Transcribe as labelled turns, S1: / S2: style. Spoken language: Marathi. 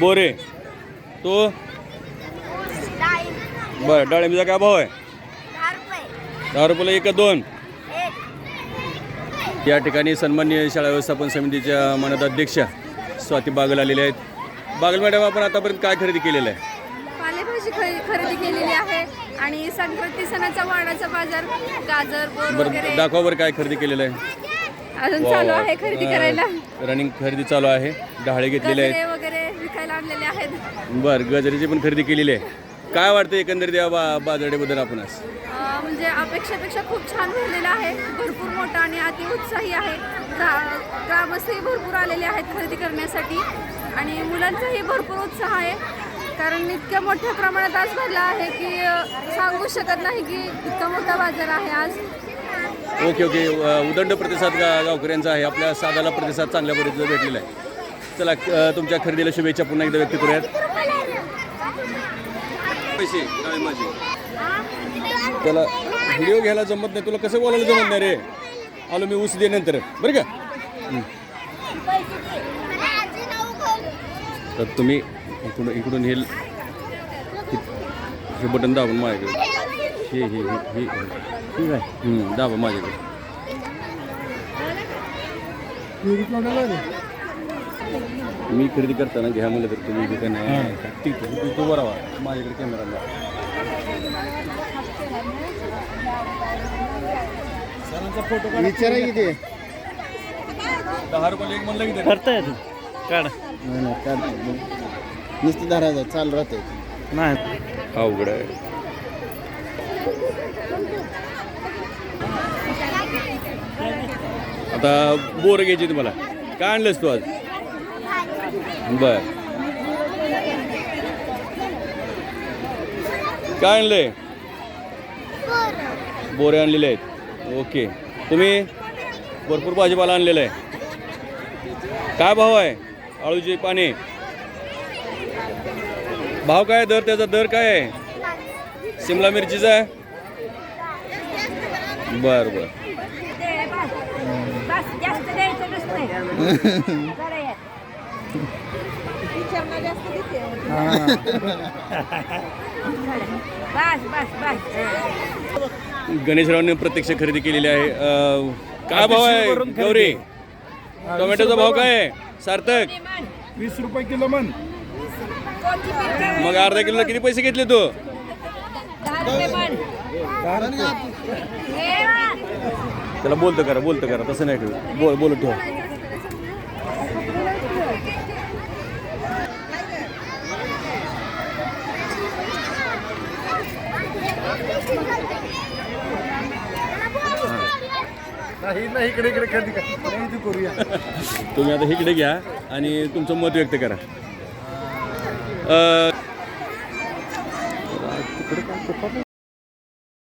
S1: बोरे. तो? बरं डाळिंबीचा काय भाव आहे? दहा रुपयाला एक दोन? या ठिकाणी सन्माननीय शाळा व्यवस्थापन समितीच्या मानद अध्यक्षा स्वाती बागल आलेल्या आहेत. बागल मॅडम आपण आतापर्यंत काय खरेदी केलेलं आहे?
S2: पालेभाजी खरे- खरेदी केलेली आहे आणि संक्रांती सणाचा वाणाचा बाजार गाजर
S1: दाखवा बरं काय खरेदी केलेलं आहे.
S2: अजून चालू आहे खरेदी करायला.
S1: रनिंग खरेदी चालू आहे. डहाळे घेतलेले आहेत.
S2: वगैरे विकायला आणलेले आहेत.
S1: बरं गजरीची पण खरेदी केलेली आहे. काय वाटतं एकंदरीत या बा बाजारडेबद्दल आपणास
S2: अं, म्हणजे अपेक्षापेक्षा खूप छान भरलेला आहे. भरपूर मोठा आणि अति उत्साही आहे. ग्रा- ग्रामस्थही भरपूर आलेले आहेत खरेदी करण्यासाठी. आणि मुलांचाही भरपूर उत्साह आहे. कारण इतक्या मोठ्या प्रमाणात आज भरला आहे की अं, सांगू शकत नाही की इतका मोठा बाजार आहे आज.
S1: Okay okay. उदंड प्रतिसाद गा गावकऱ्यांचा आहे. आपल्या साधाला प्रतिसाद चांगल्या पद्धतीचा भेटलेला आहे. चला तुमच्या खरेदीला शुभेच्छा पुन्हा एकदा व्यक्त करूयात. पैसे काय माझे. त्याला व्हिडिओ घ्यायला जमत नाही. तुला कसं बोलायला जमत नाही रे? आलो मी ऊस दे नंतर. बरं का? तर तुम्ही इकडून इकडून हे बटन दाबून माझ्याकडे हे हे हे हे. ठीक आहे. हं, दाबा माझ्याकडे. मी खरेदी करताना घ्या म्हणलं तर तुम्ही हे नाही. ठीक आहे तू- तू बरोबर माझ्याकडे कॅमेरा लाव.
S3: विचारा किती
S1: दहा रुपयाला एक म्हणलं की तरी.
S4: करता येतो. काढ.
S3: नाही नाही काढतो नुसतं धरायचं चालू राहते
S4: नाही.
S1: अवघड आहे. आता बोर घ्यायची तुम्हाला काय आणलंस तू आज? बर. काय आणलंय? बोरे आणलेले आहेत. ओके. तुम्ही? भरपूर भाजीपाला आणलेला आहे. काय भाव आहे? आळूची पाने. भाव काय दर? त्याचा दर काय आहे? शिमला मिरचीचा आहे? बर बर. गणेशरावने प्रत्यक्ष खरेदी केलेली आहे. अं, काय भाव आहे गौरी? टोमॅटोचा भाव काय आहे? सार्थक.
S4: वीस रुपये किलो मन
S1: मग अर्धा किलोला किती पैसे घेतले तू? त्याला बोलतं करा बोलतं करा तसं नाही ठेव. बोल बोल ठेव. तुम्ही आता इकडे घ्या आणि तुमचं मत व्यक्त करा. तिकडे काय